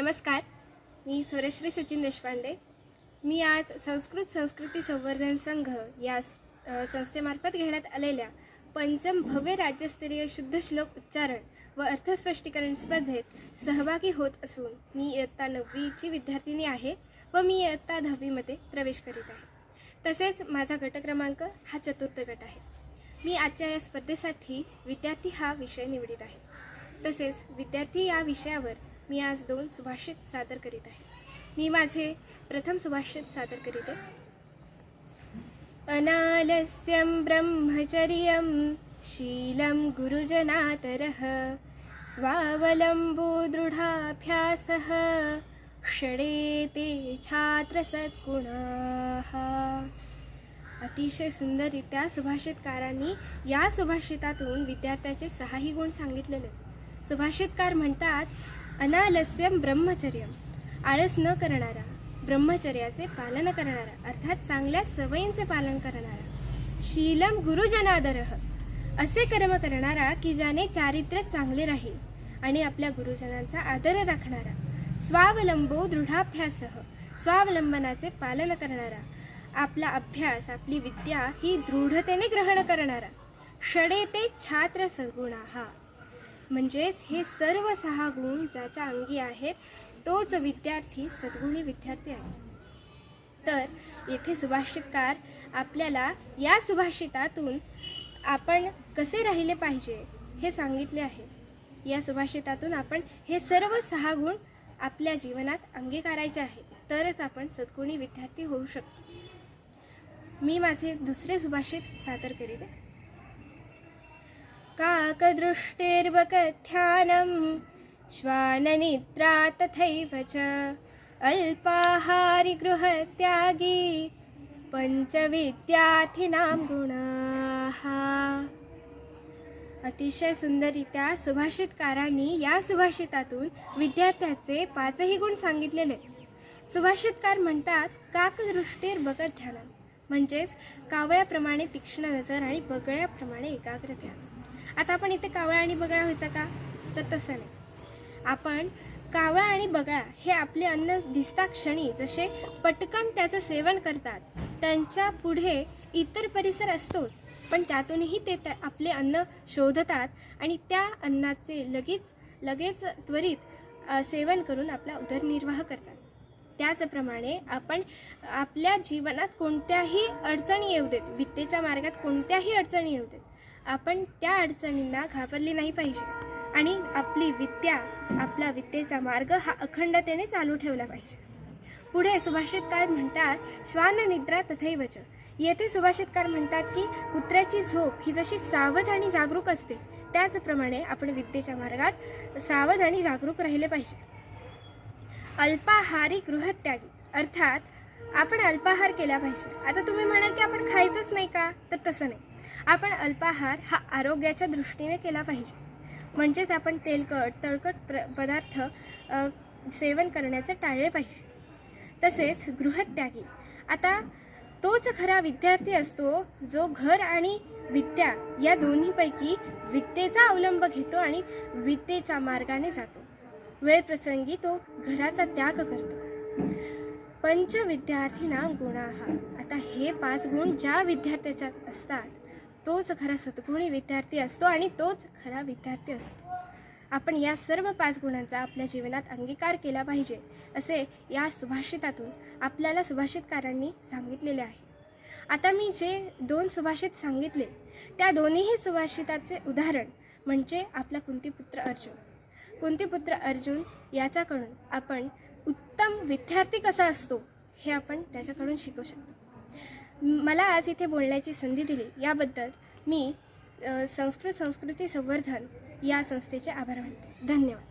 नमस्कार मी सुरेश्री सचिन देशपांडे. मी आज संस्कृत संस्कृती संवर्धन संघ या संस्थेमार्फत घेण्यात आलेल्या पंचम भव्य राज्यस्तरीय शुद्ध श्लोक उच्चारण व अर्थस्पष्टीकरण स्पर्धेत सहभागी होत असून मी इयत्ता नववीची विद्यार्थिनी आहे व मी इयत्ता दहावीमध्ये प्रवेश करीत आहे. तसेच माझा गट क्रमांक हा चतुर्थ गट आहे. मी आजच्या या स्पर्धेसाठी विद्यार्थी हा विषय निवडीत आहे. तसेच विद्यार्थी या विषयावर मी आज दोन सुभाषित सादर करीत आहे. मी माझे प्रथम सुभाषित सादर करीत आहे. अनालस्यम ब्रह्मचर्यं शीलं गुरुजनातरः स्वावलम्बो दृढाभ्यासः षडे ते छात्रसद्गुणाः. अतिशय सुंदररित्या सुभाषितकारांनी या सुभाषितातून विद्यार्थ्याचे सहाही गुण सांगितलेले. आहेत. सुभाषितकार म्हणतात अनालस्यम ब्रह्मचर्यम. आळस न करणारा ब्रह्मचर्याचे पालन करणारा अर्थात चांगल्या सवयींचे पालन करणारा. शीलम गुरुजनादर. असे कर्म करणारा की ज्याने चारित्र्य चांगले राहील आणि आपल्या गुरुजनांचा आदर राखणारा. स्वावलंबो दृढाभ्यासह स्वावलंबनाचे पालन करणारा. आपला अभ्यास आपली विद्या ही दृढतेने ग्रहण करणारा. षडे ते छात्र सद्गुणा हा म्हणजेच हे सर्व सहा गुण ज्याच्या अंगी आहेत तोच विद्यार्थी सद्गुणी विद्यार्थी आहे. तर येथे सुभाषितकार आपल्याला या सुभाषितातून आपण कसे राहिले पाहिजे हे सांगितले आहे. या सुभाषितातून आपण हे सर्व सहा गुण आपल्या जीवनात अंगीकारायचे आहेत तरच आपण सद्गुणी विद्यार्थी होऊ शकतो. मी माझे दुसरे सुभाषित सादर करीत आहे श्वाननिद्रा तथैव च। अल्पाहारि गृहत्यागी पंचविद्यार्थिनां गुणाः अतिशय सुंदररित्या सुभाषितकारांनी या सुभाषितातून विद्यार्थ्याचे पाचही गुण सांगितलेले. सुभाषितकार म्हणतात काकदृष्टीर बगत ध्यान म्हणजेच कावळ्याप्रमाणे तीक्ष्ण नजर आणि बगळ्याप्रमाणे एकाग्र ध्यान. आता आपण इथे कावळा आणि बगळा व्हायचा का? तर तसं नाही. आपण कावळा आणि बगळा हे आपले अन्न दिसता क्षणी जसे पटकन त्याचं सेवन करतात त्यांच्या पुढे इतर परिसर असतोच. पण त्यातूनही ते त्या आपले अन्न शोधतात आणि त्या अन्नाचे लगेच लगेच त्वरित सेवन करून आपला उदरनिर्वाह करतात. त्याचप्रमाणे आपण आपल्या जीवनात कोणत्याही अडचणी येऊ देत विद्येच्या मार्गात कोणत्याही अडचणी येऊ देत आपण त्या अडचणींना घाबरली नाही पाहिजे. आणि आपली विद्या आपला विद्येचा मार्ग हा अखंडतेने चालू ठेवला पाहिजे. पुढे सुभाषितकार म्हणतात श्वान निद्रा तथैवच. येथे सुभाषितकार म्हणतात की कुत्र्याची झोप ही जशी सावध आणि जागरूक असते त्याचप्रमाणे आपण विद्येच्या मार्गात सावध आणि जागरूक राहिले पाहिजे. अल्पाहारी गृहत्यागी अर्थात आपण अल्पाहार केला पाहिजे. आता तुम्ही म्हणाल की आपण खायचंच नाही का? तर तसं नाही. आपण अल्पाहार हा आरोग्याच्या दृष्टीने केला पाहिजे. म्हणजेच आपण तेलकट तळकट प्र पदार्थ सेवन करण्याचे टाळले पाहिजे. तसेच गृहत्यागी. आता तोच खरा विद्यार्थी असतो जो घर आणि विद्या या दोन्हीपैकी विद्येचा अवलंब घेतो आणि विद्येच्या मार्गाने जातो. वेळप्रसंगी तो घराचा त्याग करतो. पंच विद्यार्थीना गुणाहा आता हे पाच गुण ज्या विद्यार्थ्याच्यात असतात तोच खरा सद्गुणी विद्यार्थी असतो आणि तोच खरा विद्यार्थी असतो. आपण या सर्व पाच गुणांचा आपल्या जीवनात अंगीकार केला पाहिजे असे या सुभाषितातून आपल्याला सुभाषितकारांनी सांगितलेले आहे. आता मी जे दोन सुभाषित सांगितले त्या दोन्हीही सुभाषिताचे उदाहरण म्हणजे आपला कुंतीपुत्र अर्जुन. कुंतीपुत्र अर्जुन याच्याकडून आपण उत्तम विद्यार्थी कसा असतो हे आपण त्याच्याकडून शिकू शकतो. मला आज इथे बोलण्याची संधी दिली. याबद्दल मी संस्कृत संस्कृती संवर्धन या संस्थेचे आभार मानते. धन्यवाद.